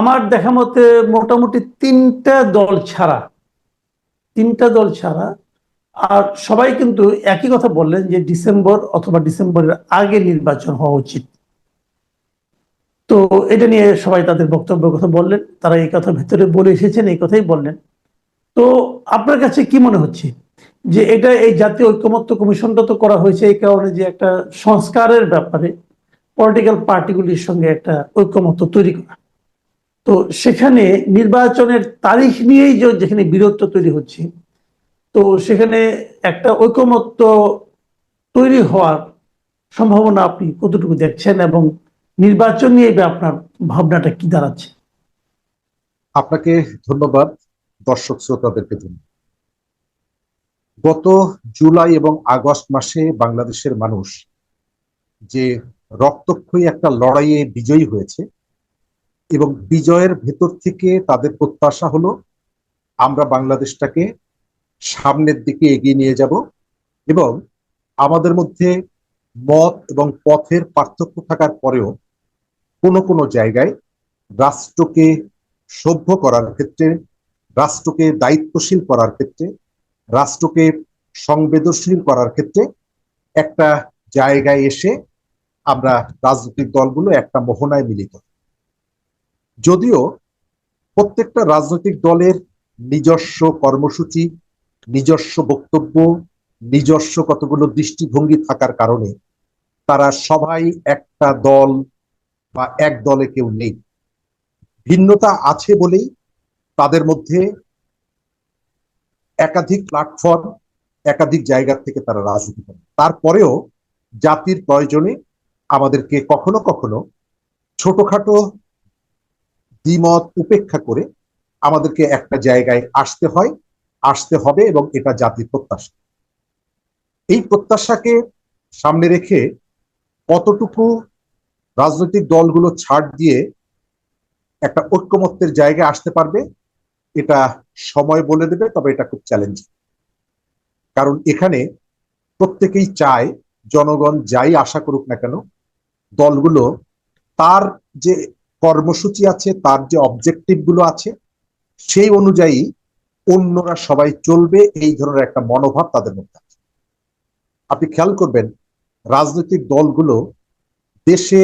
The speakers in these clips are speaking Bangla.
আমার দেখা মতে মোটামুটি তিনটা দল ছাড়া, তিনটা দল ছাড়া, আর সবাই কিন্তু একই কথা বললেন যে ডিসেম্বর অথবা ডিসেম্বরের আগে নির্বাচন হওয়া উচিত। তো এটা নিয়ে সবাই তাদের বক্তব্যের কথা বললেন, তারা এই কথা ভেতরে বলে এসেছেন, এই কথাই বললেন। তো আপনার কাছে কি মনে হচ্ছে যে এটা এই জাতীয় ঐক্যমত্য কমিশনটা তো করা হয়েছে এই কারণে যে একটা সংস্কারের ব্যাপারে পলিটিক্যাল পার্টিগুলির সঙ্গে একটা ঐক্যমত্য তৈরি করা? তো সেখানে নির্বাচনের তারিখ নিয়েই যেখানে বীরত্ব তৈরি হচ্ছে, তো সেখানে একটা ঐকমত্য তৈরি হওয়ার সম্ভাবনা আপনি কতটুকু দেখছেন এবং নির্বাচন নিয়ে আপনার ভাবনাটা কি দাঁড়াচ্ছে? আপনাকে ধন্যবাদ, দর্শক শ্রোতাদেরকে গত জুলাই এবং আগস্ট মাসে বাংলাদেশের মানুষ যে রক্তক্ষয়ী একটা লড়াইয়ে বিজয়ী হয়েছে এবং বিজয়ের ভেতর থেকে তাদের প্রত্যাশা হলো, আমরা বাংলাদেশটাকে সামনের দিকে এগিয়ে নিয়ে যাব এবং আমাদের মধ্যে মত এবং পথের পার্থক্য থাকার পরেও কোনো কোনো জায়গায় রাষ্ট্রকে সভ্য করার ক্ষেত্রে, রাষ্ট্রকে দায়িত্বশীল করার ক্ষেত্রে, রাষ্ট্রকে সংবেদনশীল করার ক্ষেত্রে একটা জায়গায় এসে আমরা রাজনৈতিক দলগুলো একটা মোহনায় মিলিত। যদিও প্রত্যেকটা রাজনৈতিক দলের নিজস্ব কর্মসূচি, নিজস্ব বক্তব্য, নিজস্ব কতগুলো দৃষ্টিভঙ্গি থাকার কারণে তারা সবাই একটা দল বা এক দলে কেউ নেই। ভিন্নতা আছে বলেই তাদের মধ্যে একাধিক প্ল্যাটফর্ম একাধিক জায়গা থেকে তারা রাজনীতি করে। তারপরেও জাতির প্রয়োজনে আমাদেরকে কখনো কখনো ছোটখাটো দ্বিমত উপেক্ষা করে আমাদেরকে একটা জায়গায় আসতে হয়, আসতে হবে এবং এটা জাতির প্রত্যাশা। এই প্রত্যাশাকে সামনে রেখে কতটুকু রাজনৈতিক দলগুলো ছাড় দিয়ে একটা ঐক্যমত্যের জায়গায় আসতে পারবে, এটা সময় বলে দেবে, তবে এটা খুব চ্যালেঞ্জিং কারণ এখানে প্রত্যেকেই চায়, জনগণ যাই আশা করুক না কেন, দলগুলো তার যে কর্মসূচি আছে, তার যে অবজেক্টিভগুলো আছে, সেই অনুযায়ী অন্যরা সবাই চলবে, এই ধরনের একটা মনোভাব তাদের মধ্যে আছে। আপনি খেয়াল করবেন, রাজনৈতিক দলগুলো দেশে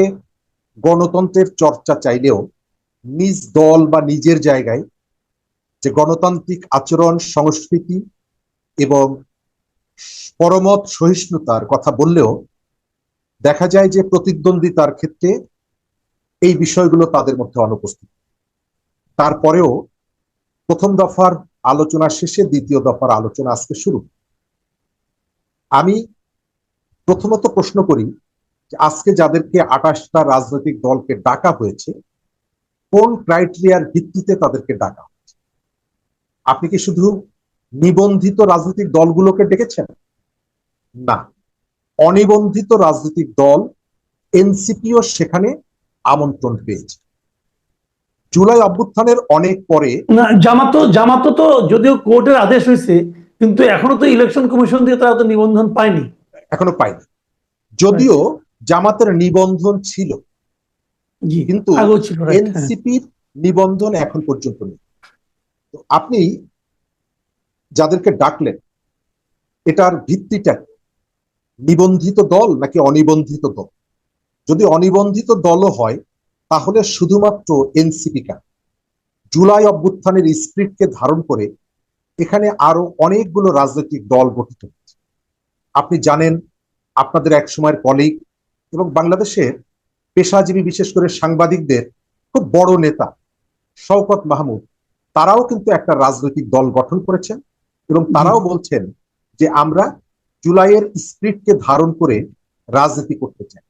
গণতন্ত্রের চর্চা চাইলেও নিজ দল বা নিজের জায়গায় যে গণতান্ত্রিক আচরণ, সংস্কৃতি এবং পরমত সহিষ্ণুতার কথা বললেও দেখা যায় যে প্রতিদ্বন্দ্বিতার ক্ষেত্রে এই বিষয়গুলো তাদের মধ্যে অনুপস্থিত। তারপরেও প্রথম দফার আলোচনা শেষে দ্বিতীয় দফার আলোচনা আজকে শুরু। আমি প্রথমত প্রশ্ন করি আজকে যাদেরকে আঠাশটা রাজনৈতিক দলকে ডাকা হয়েছে, কোন ক্রাইটেরিয়ার ভিত্তিতে তাদেরকে ডাকা হয়েছে? আপনি কি শুধু নিবন্ধিত রাজনৈতিক দলগুলোকে ডেকেছেন? না। অনিবন্ধিত রাজনৈতিক দল, এনসিপিও সেখানে আমন্ত্রণ পেয়েছে। জুলাই অভ্যুত্থানের অনেক পরে জামাতো জামাতো তো যদিও কোর্টের আদেশ হয়েছে কিন্তু এখনও তো ইলেকশন কমিশন দিয়ে তারা তো নিবন্ধন পায়নি। এখনও পায়নি। যদিও জামাতের নিবন্ধন ছিল জি কিন্তু হ্যাঁ। এনসিপির নিবন্ধন এখন পর্যন্ত নেই। তো আপনি যাদেরকে ডাকলেন এটার ভিত্তিটা নিবন্ধিত দল নাকি অনিবন্ধিত দল? যদি অনিবন্ধিত দলও হয়, তাহলে শুধুমাত্র এনসিপি কেন? জুলাই অভ্যুত্থানের স্পিরিটকে ধারণ করে এখানে আরও অনেকগুলো রাজনৈতিক দল গঠিত হয়েছে। আপনি জানেন, আপনাদের এক সময়ের কলিগ এবং বাংলাদেশের পেশাজীবী বিশেষ করে সাংবাদিকদের খুব বড় নেতা শওকত মাহমুদ, তারাও কিন্তু একটা রাজনৈতিক দল গঠন করেছেন এবং তারাও বলছেন যে আমরা জুলাইয়ের স্পিরিটকে ধারণ করে রাজনীতি করতে চাই।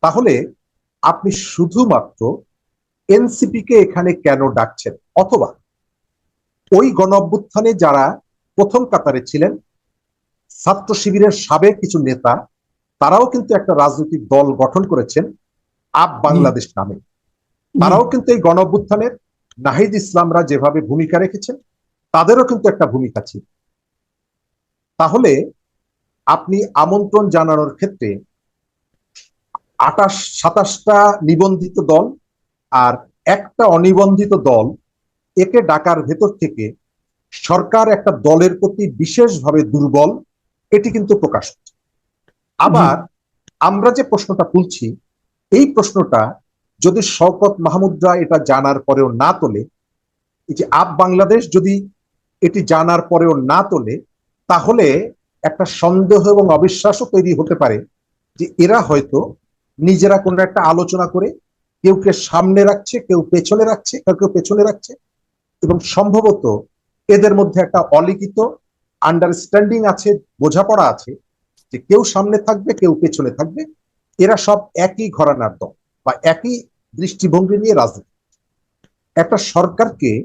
তাহলে আপনি শুধুমাত্র এনসিপি কে এখানে কেন ডাকছেন? অথবা ওই গণ অভ্যুত্থানে যারা প্রথম কাতারে ছিলেন ছাত্র শিবিরের সাবেক কিছু নেতা তারাও কিন্তু একটা রাজনৈতিক দল গঠন করেছেন আপ বাংলাদেশ নামে। তারাও কিন্তু এই গণ নাহিদ ইসলামরা যেভাবে ভূমিকা রেখেছেন তাদেরও কিন্তু একটা ভূমিকা ছিল। তাহলে আপনি আমন্ত্রণ জানানোর ক্ষেত্রে আটাশ, সাতাশটা নিবন্ধিত দল আর একটা অনিবন্ধিত দল একে ডাকার ভেতর থেকে সরকার একটা দলের প্রতি বিশেষভাবে দুর্বল, এটি কিন্তু প্রকাশ হচ্ছে। আবার আমরা যে প্রশ্নটা তুলছি, এই প্রশ্নটা যদি শওকত মাহমুদরা এটা জানার পরেও না তোলে, এই যে আপ বাংলাদেশ যদি এটি জানার পরেও না তোলে, তাহলে একটা সন্দেহ এবং অবিশ্বাসও তৈরি হতে পারে যে এরা হয়তো নিজেরা কোনো একটা আলোচনা করে, কেউ কে সামনে রাখছে, কেউ পেছনে রাখছে, কেউ কেউ পেছনে রাখছে। এবং সম্ভবত এদের মধ্যে একটা অলিখিত আন্ডারস্ট্যান্ডিং আছে, বোঝাপড়া আছে যে কেউ সামনে থাকবে, কেউ পেছনে থাকবে। এরা সব একই ঘরানার দল বা একই দৃষ্টিভঙ্গি নিয়ে রাজনীতি একটা সরকারকে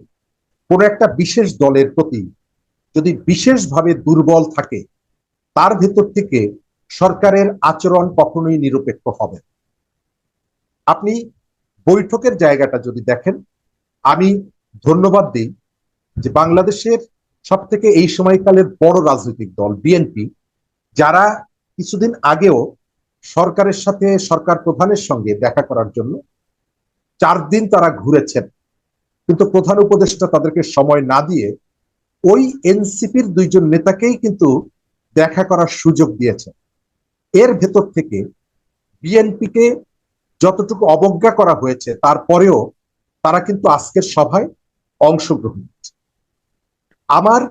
কোন একটা বিশেষ দলের প্রতি যদি বিশেষভাবে দুর্বল থাকে, তার ভেতর থেকে সরকারের আচরণ কখনোই নিরপেক্ষ হবে আপনি বৈঠকের জায়গাটা যদি দেখেন, আমি ধন্যবাদ দিই যে বাংলাদেশের সব থেকে এই সময়কালের বড় রাজনৈতিক দল, বিএনপি, যারা কিছুদিন আগেও সরকারের সাথে, সরকার প্রধানের সঙ্গে দেখা করার জন্য চার দিন তারা ঘুরেছেন, কিন্তু প্রধান উপদেষ্টা তাদেরকে সময় না দিয়ে ওই এনসিপির দুইজন নেতাকেই কিন্তু দেখা করার সুযোগ দিয়েছেন। এর ভেতর থেকে বিএনপিকে যতটুকু অবজ্ঞা করা হয়েছে, তারপরেও তারা কিন্তু আজকের সভায় অংশগ্রহণ করছে। আমার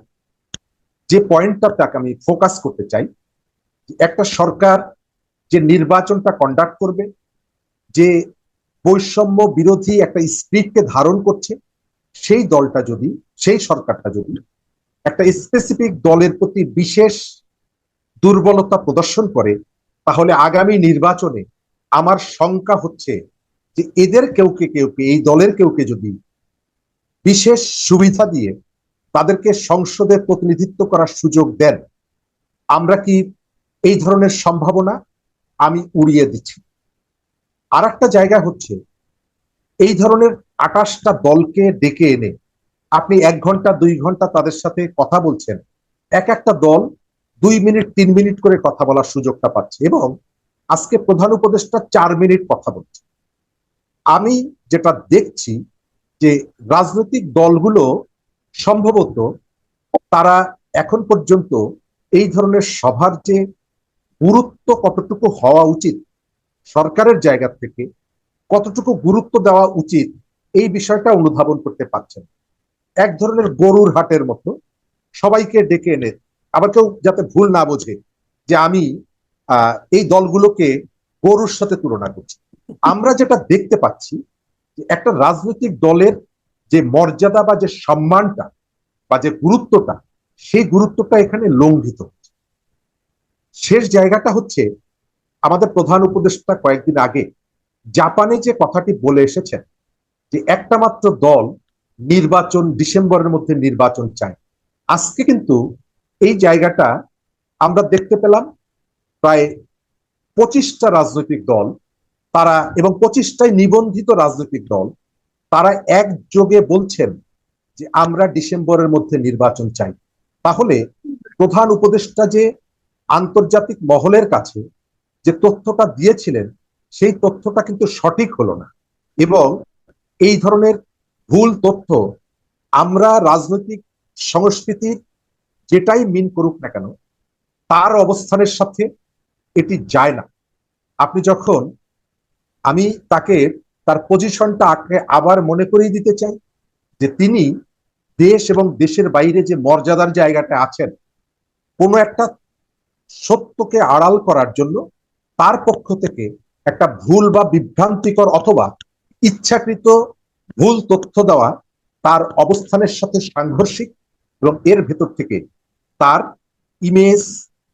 যে পয়েন্টটাকে আমি ফোকাস করতে চাই একটা সরকার যে নির্বাচনটা কন্ডাক্ট করবে, যে বৈষম্য বিরোধী একটা স্পিরিটকে ধারণ করছে, সেই দলটা যদি, সেই সরকারটা যদি একটা স্পেসিফিক দলের প্রতি বিশেষ দুর্বলতা প্রদর্শন করে তাহলে আগামী নির্বাচনে আমার শঙ্কা হচ্ছে যে এদের কেউকে কেউকে এই দলের কেউকে যদি বিশেষ সুবিধা দিয়ে তাদেরকে সংসদে প্রতিনিধিত্ব করার সুযোগ দেন, আমরা কি এই ধরনের সম্ভাবনা আমি উড়িয়ে দিচ্ছি। আর একটা জায়গা হচ্ছে, এই ধরনের আকাশটা দলকে ডেকে এনে আপনি এক ঘণ্টা, দুই ঘণ্টা তাদের সাথে কথা বলছেন। এক একটা দল দুই মিনিট, তিন মিনিট করে কথা বলার সুযোগটা পাচ্ছে এবং আজকে প্রধান উপদেষ্টা চার মিনিট কথা বলছে। আমি যেটা দেখছি যে রাজনৈতিক দলগুলো সম্ভবত তারা এখন পর্যন্ত এই ধরনের সভার যে গুরুত্ব কতটুকু হওয়া উচিত, সরকারের জায়গা থেকে কতটুকু গুরুত্ব দেওয়া উচিত, এই বিষয়টা অনুধাবন করতে পারছেন এক ধরনের গরুর হাটের মতো সবাইকে ডেকে এনে আবার কেউ যাতে ভুল না বোঝে যে আমি এই দলগুলোকে গরুর সাথে তুলনা করছি। আমরা যেটা দেখতে পাচ্ছি একটা রাজনৈতিক দলের যে মর্যাদা বা যে সম্মানটা বা যে গুরুত্বটা, সেই গুরুত্বটা এখানে লঙ্ঘিত শেষ জায়গাটা হচ্ছে আমাদের প্রধান উপদেষ্টা কয়েকদিন আগে জাপানে যে কথাটি বলে এসেছেন যে একটা মাত্র দল নির্বাচন ডিসেম্বরের মধ্যে নির্বাচন চায়। আজকে কিন্তু এই জায়গাটা আমরা দেখতে পেলাম প্রায় পঁচিশটা রাজনৈতিক দল, তারা এবং পঁচিশটাই নিবন্ধিত রাজনৈতিক দল, তারা একযোগে বলছেন যে আমরা ডিসেম্বরের মধ্যে নির্বাচন চাই। তাহলে প্রধান উপদেষ্টা যে আন্তর্জাতিক মহলের কাছে যে তথ্যটা দিয়েছিলেন, সেই তথ্যটা কিন্তু সঠিক হলো না। এবং এই ধরনের ভুল তথ্য আমরা রাজনৈতিক সংস্কৃতির যেটাই মিন করুক না কেন, তার অবস্থানের সাথে এটি যায় না। আপনি যখন আমি তাকে তার পজিশনটা আঁকড়ে আবার মনে করিয়ে দিতে চাই যে তিনি দেশ এবং দেশের বাইরে যে মর্যাদার জায়গাটা আছেন, কোনো একটা সত্যকে আড়াল করার জন্য তার পক্ষ থেকে একটা ভুল বা বিভ্রান্তিকর অথবা ইচ্ছাকৃত ভুল তথ্য দেওয়া তার অবস্থানের সাথে সাংঘর্ষিক এবং এর ভেতর থেকে তার ইমেজ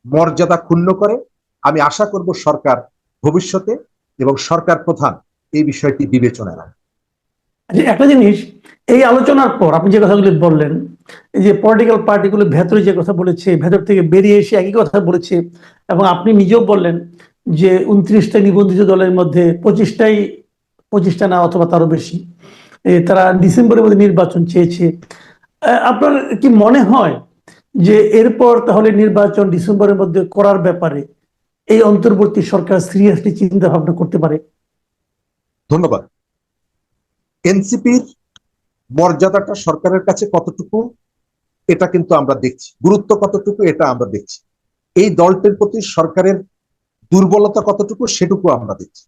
মর্যাদা ক্ষুণ্ণ করে। আমি আশা করব সরকার ভবিষ্যতে এবং সরকার প্রধান এই বিষয়টি বিবেচনায় রাখবে। আচ্ছা, একটা জিনিস এই আলোচনার পর আপনি যে কথাগুলি বললেন যে পলিটিক্যাল পার্টিগুলো ভেতরে যে কথা বলেছে ভেতর থেকে বেরিয়ে এসে একই কথা বলেছে এবং আপনি নিজেও বললেন যে উনত্রিশটা নিবন্ধিত দলের মধ্যে পঁচিশটাই পঁচিশটা না অথবা তারও বেশি তারা ডিসেম্বরের মধ্যে নির্বাচন চেয়েছে। আপনার কি মনে হয় যে এরপর তাহলে নির্বাচন ডিসেম্বরের মধ্যে করার ব্যাপারে এই অন্তর্বর্তী সরকার সিরিয়াসলি চিন্তা ভাবনা করতে পারে? ধন্যবাদ। এনসিপির মর্যাদাটা সরকারের কাছে কতটুকু, এটা কিন্তু আমরা দেখছি। গুরুত্ব কতটুকু, এটা আমরা দেখছি। এই দলটির প্রতি সরকারের দুর্বলতা কতটুকু, সেটুকু আমরা দেখছি।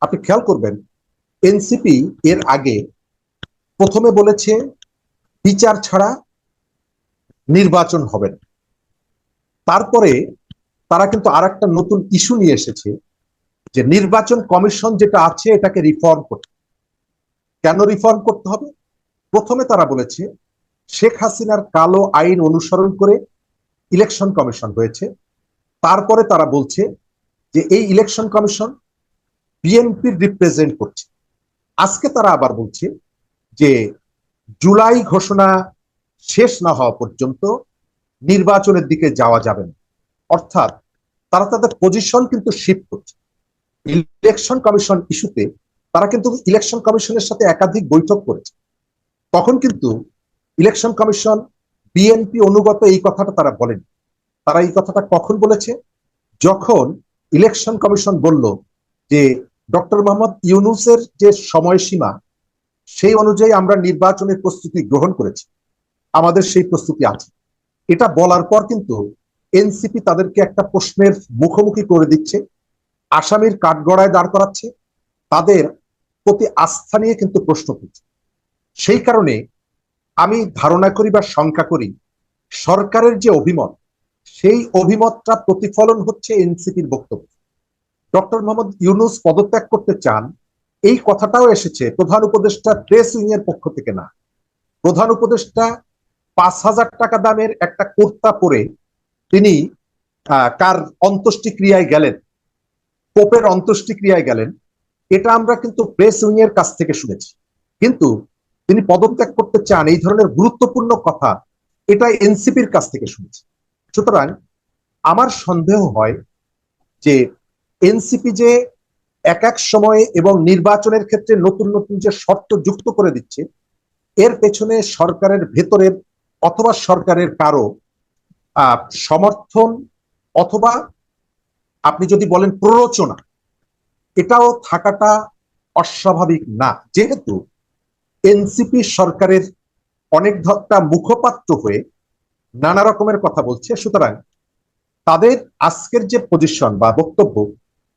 আপনি খেয়াল করবেন, এনসিপি এর আগে প্রথমে বলেছে, বিচার ছাড়া নির্বাচন হবে না তারপরে তারা কিন্তু আর একটা নতুন ইস্যু নিয়ে এসেছে যে নির্বাচন কমিশন যেটা আছে এটাকে রিফর্ম করতে। কেন রিফর্ম করতে হবে? প্রথমে তারা বলেছে, শেখ হাসিনার কালো আইন অনুসরণ করে ইলেকশন কমিশন হয়েছে। তারপরে তারা বলছে যে এই ইলেকশন কমিশন বিএনপির রিপ্রেজেন্ট করছে। আজকে তারা আবার বলছে যে জুলাই ঘোষণা শেষ না হওয়া পর্যন্ত নির্বাচনের দিকে যাওয়া যাবে না। অর্থাৎ তারা তাদের পজিশন কিন্তু শিফট করছে। ইলেকশন কমিশন ইস্যুতে তারা কিন্তু ইলেকশন কমিশনের সাথে একাধিক বৈঠক করেছে। তখন কিন্তু ইলেকশন কমিশন বিএনপি অনুগত এই কথাটা তারা বলেন। তারা এই কথাটা কখন বলেছে? যখন ইলেকশন কমিশন বলল যে ডক্টর মোহাম্মদ ইউনুসের যে সময়সীমা, সেই অনুযায়ী আমরা নির্বাচনের প্রস্তুতি গ্রহণ করেছি। আমাদের সেই প্রস্তুতি আছে। এটা বলার পর কিন্তু এনসিপি তাদেরকে একটা প্রশ্নের মুখোমুখি করে দিচ্ছে, আসামির কাঠগড়ায় দাঁড় করাচ্ছে, তাদের প্রতি আস্থা নিয়ে কিন্তু প্রশ্ন করছে। সেই কারণে আমি ধারণা করি বা শঙ্কা করি, সরকারের যে অভিমত, সেই অভিমতটা প্রতিফলন হচ্ছে এনসিপির বক্তব্য। ডক্টর মোহাম্মদ ইউনুস পদত্যাগ করতে চান, এই কথাটাও এসেছে প্রধান উপদেষ্টা প্রেস উইং এর পক্ষ থেকে না। প্রধান উপদেষ্টা পাঁচ হাজার টাকা দামের একটা কুর্তা পরে তিনি কার অন্ত্যেষ্টিক্রিয়ায় গেলেন? পোপের অন্ত্যেষ্টিক্রিয়ায় গেলেন। এটা আমরা কিন্তু প্রেস উইং এর কাছ থেকে শুনেছি। কিন্তু তিনি পদত্যাগ করতে চান এই ধরনের গুরুত্বপূর্ণ কথা, এটা এনসিপির কাছ থেকে শুনেছি। সুতরাং আমার সন্দেহ হয় যে এনসিপি যে এক এক সময়ে এবং নির্বাচনের ক্ষেত্রে নতুন নতুন যে শর্ত যুক্ত করে দিচ্ছে, এর পেছনে সরকারের ভেতরের অথবা সরকারের কারও সমর্থন অথবা আপনি যদি বলেন প্ররোচনা, এটাও থাকাটা অস্বাভাবিক না। যেহেতু এনসিপি সরকারের অনেক ধরটা মুখপাত্র হয়ে নানা রকমের কথা বলছে, সুতরাং তাদের আজকের যে পজিশন বা বক্তব্য,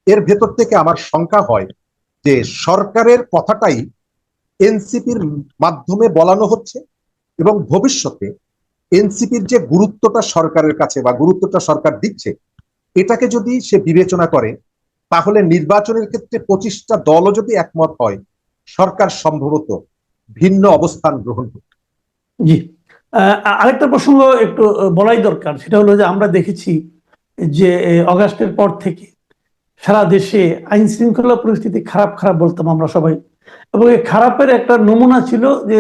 এর ভেতর থেকে আমার শঙ্কা হয় যে সরকারের কথাটাই এনসিপির মাধ্যমে বলানো হচ্ছে এবং ভবিষ্যতে এনসিপির যে গুরুত্বটা সরকারের কাছে বা গুরুত্বটা সরকার দিচ্ছে, এটাকে যদি সে বিবেচনা করে, তাহলে নির্বাচনের ক্ষেত্রে পঁচিশটা দলও যদি একমত হয়, সরকার সম্ভবত ভিন্ন অবস্থান গ্রহণ করবে। জি। আরেকটা প্রসঙ্গ একটু বলাই দরকার, সেটা হলো যে আমরা দেখেছি যে অগাস্টের পর থেকে সারা দেশে আইন শৃঙ্খলা পরিস্থিতি খারাপ খারাপ বলতাম আমরা সবাই। এবং এই খারাপের একটা নমুনা ছিল যে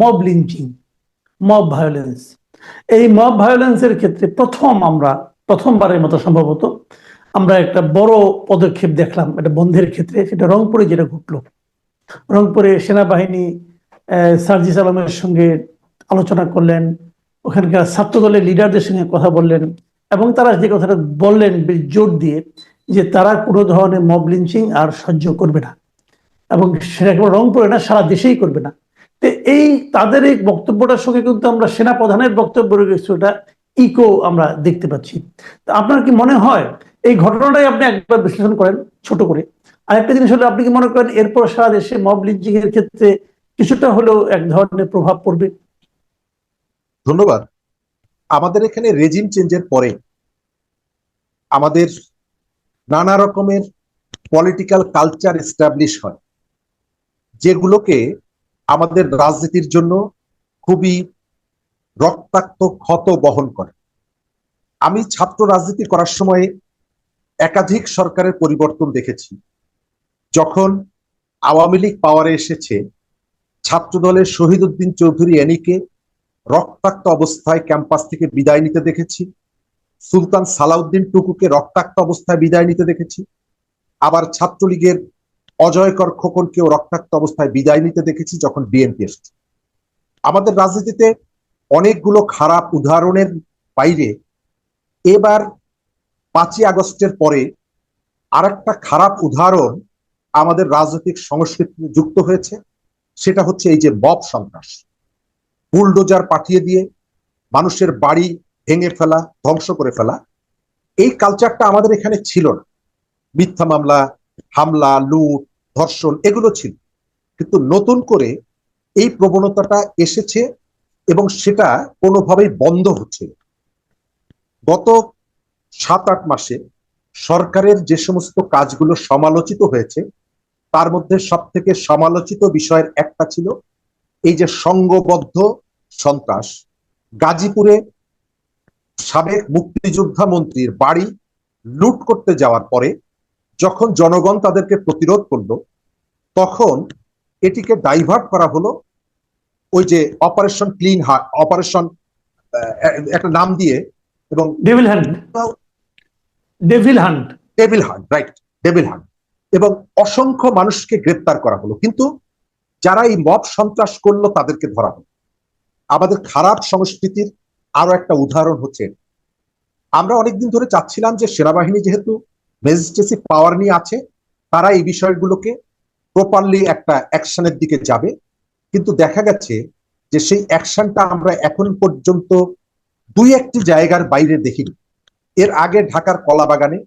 মব লিঞ্চিং। মব ভায়োলেন্স এই মব ভায়োলেন্সের ক্ষেত্রে প্রথম আমরা, প্রথমবারের মতো সম্ভবত, আমরা একটা বড় পদক্ষেপ দেখলাম, এটা বন্ধের ক্ষেত্রে, সেটা রংপুরে যেটা ঘটলো। রংপুরে সেনাবাহিনী সার্জিস আলমের সঙ্গে আলোচনা করলেন, ওখানকার ছাত্র দলের লিডারদের সঙ্গে কথা বললেন, এবং তারা যে কথাটা বললেন বেশ জোর দিয়ে, যে তারা কোনো ধরনের মব লিঞ্চিং আর সহ্য করবে না। এবং সেটা কেবল রংপুরে না, সারা দেশেই করবে না। তো এই তাদের এই বক্তব্যটার সঙ্গে কিন্তু আমরা সেনা প্রধানের বক্তব্যের কিছুটা ইকো আমরা দেখতে পাচ্ছি। তো আপনার কি মনে হয় এই ঘটনাটাই আপনি একবার বিশ্লেষণ করেন, ছোট করে? আরেকটা জিনিস হলো, আপনি কি মনে করেন এরপর সারা দেশে মব লিঞ্চিং এর ক্ষেত্রে কিছুটা হলেও এক ধরনের প্রভাব পড়বে? ধন্যবাদ। আমাদের এখানে রেজিম চেঞ্জের পরে আমাদের নানা রকমের পলিটিক্যাল কালচার এস্টাবলিশ হয়, যেগুলোকে আমাদের রাজনীতির জন্য খুবই রক্তাক্ত ক্ষত বহন করে। আমি ছাত্র রাজনীতি করার সময়ে একাধিক সরকারের পরিবর্তন দেখেছি। যখন আওয়ামী লীগ পাওয়ারে এসেছে ছাত্র দলের শহীদ উদ্দিন চৌধুরী এনিকে রক্তাক্ত অবস্থায় ক্যাম্পাস থেকে বিদায় নিতে দেখেছি। সুলতান সালাউদ্দিন টুকুকে রক্তাক্ত অবস্থায় বিদায় নিতে দেখেছি। আবার ছাত্রলীগের অজয়কর খোকনকেও রক্তাক্ত অবস্থায় বিদায় নিতে দেখেছি যখন বিএনপি এসেছে। আমাদের রাজনীতিতে অনেকগুলো খারাপ উদাহরণের বাইরে এবার পাঁচই আগস্টের পরে আর একটা খারাপ উদাহরণ আমাদের রাজনৈতিক সংস্কৃতিতে যুক্ত হয়েছে, সেটা হচ্ছে এই যে মব সন্ত্রাস। বুলডোজার পাঠিয়ে দিয়ে মানুষের বাড়ি ভেঙে ফেলা, ধ্বংস করে ফেলা, এই কালচারটা আমাদের এখানে ছিল না। মিথ্যা মামলা, হামলা, লুট ধর্ষণ, এগুলো ছিল। কিন্তু নতুন করে এই প্রবণতাটা এসেছে এবং সেটা কোনোভাবেই বন্ধ হচ্ছে গত সাত আট মাসে সরকারের যে সমস্ত কাজগুলো সমালোচিত হয়েছে, তার মধ্যে সব থেকে সমালোচিত বিষয়ের একটা ছিল এই যে সংঘবদ্ধ সন্ত্রাস। গাজীপুরে সাবেক মুক্তিযোদ্ধা মন্ত্রীর বাড়ি লুট করতে যাওয়ার পরে যখন জনগণ তাদেরকে প্রতিরোধ করল তখন এটিকে ডাইভার্ট করা হলো ওই যে অপারেশন ক্লিন হার্ট অপারেশন একটা নাম দিয়ে এবং Devil Hand Devil Hunt Devil Hunt right Devil Hunt এবং অসংখ্য মানুষকে গ্রেপ্তার করা হলো। কিন্তু যারা এই মব সন্ত্রাস করল তাদেরকে ধরা হলো। আমাদের খারাপ সংস্কৃতির আরও একটা উদাহরণ হচ্ছে আমরা অনেকদিন ধরে চাচ্ছিলাম যে সেনাবাহিনী যেহেতু ম্যাজিস্ট্রেসি পাওয়ার নিয়ে আছে তারা এই বিষয়গুলোকে প্রপারলি একটা অ্যাকশনের দিকে যাবে। কিন্তু দেখা গেছে যে সেই অ্যাকশনটা আমরা এখন পর্যন্ত দুই একটি জায়গার বাইরে দেখিনি। এর আগে ঢাকার কলাবাগানে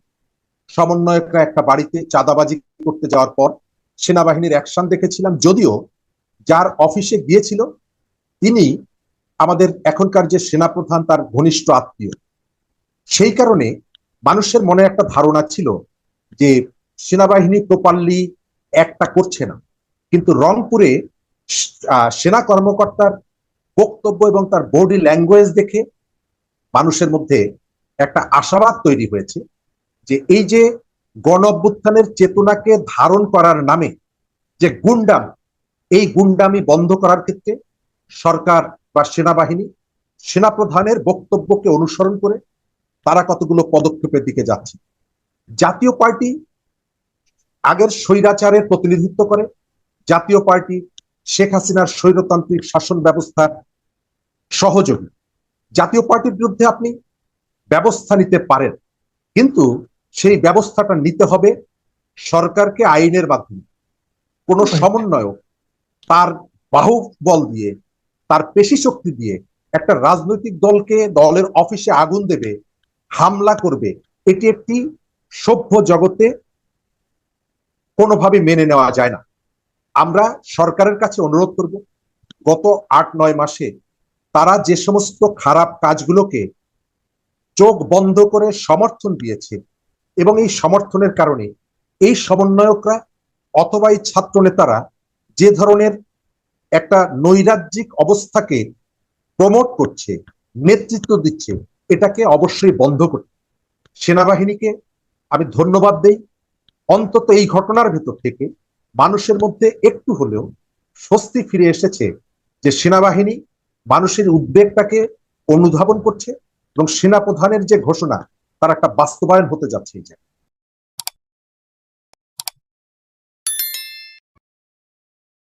সমন্বয়করা একটা বাড়িতে চাঁদাবাজি করতে যাওয়ার পর সেনাবাহিনীর অ্যাকশন দেখেছিলাম। যদিও যার অফিসে গিয়েছিল, তিনি আমাদের এখনকার যে সেনাপ্রধান তার ঘনিষ্ঠ আত্মীয়। সেই কারণে মানুষের মনে একটা ধারণা ছিল যে সেনাবাহিনী প্রপারলি একটা করছে না। কিন্তু রংপুরে সেনা কর্মকর্তার বক্তব্য এবং তার বডি ল্যাঙ্গুয়েজ দেখে মানুষের মধ্যে একটা আশাবাদ তৈরি হয়েছে যে এই যে গণ অভ্যুত্থানের চেতনাকে ধারণ করার নামে যে গুন্ডাম, এই গুন্ডামি বন্ধ করার ক্ষেত্রে সরকার বা সেনাবাহিনী সেনাপ্রধানের বক্তব্যকে অনুসরণ করে তারা কতগুলো পদক্ষেপের দিকে যাচ্ছে। জাতীয় পার্টি আগের স্বৈরাচারের প্রতিনিধিত্ব করে জাতীয় পার্টি শেখ হাসিনার স্বৈরতান্ত্রিক শাসন ব্যবস্থার সহযোগী। জাতীয় পার্টির বিরুদ্ধে আপনি ব্যবস্থা নিতে পারেন কিন্তু সেই ব্যবস্থাটা নিতে হবে সরকারকে আইনের মাধ্যমে। কোন সমন্বয়ক তার বাহুবল দিয়ে তার পেশি শক্তি দিয়ে একটা রাজনৈতিক দলকে দলের অফিসে আগুন দেবে হামলা করবে এটি একটি সভ্য জগতে কোনোভাবে মেনে নেওয়া যায় না। আমরা সরকারের কাছে অনুরোধ করব, গত আট, নয় মাসে তারা যে সমস্ত খারাপ কাজগুলোকে চোখ বন্ধ করে সমর্থন দিয়েছে এবং এই সমর্থনের কারণে এই সমন্বয়করা অথবা এই ছাত্র নেতারা যে ধরনের একটা নৈরাজ্যিক অবস্থাকে প্রমোট করছে, নেতৃত্ব দিচ্ছে, এটাকে অবশ্যই বন্ধ করতে। সেনাবাহিনীকে আমি ধন্যবাদ দেই। অন্তত এই ঘটনার ভেতর থেকে মানুষের মধ্যে একটু হলেও স্বস্তি ফিরে এসেছে যে সেনাবাহিনী মানুষের উদ্বেগটাকে অনুধাবন করছে এবং সেনাপ্রধানের যে ঘোষণা, তার একটা বাস্তবায়ন হতে যাচ্ছে এই জায়গায়।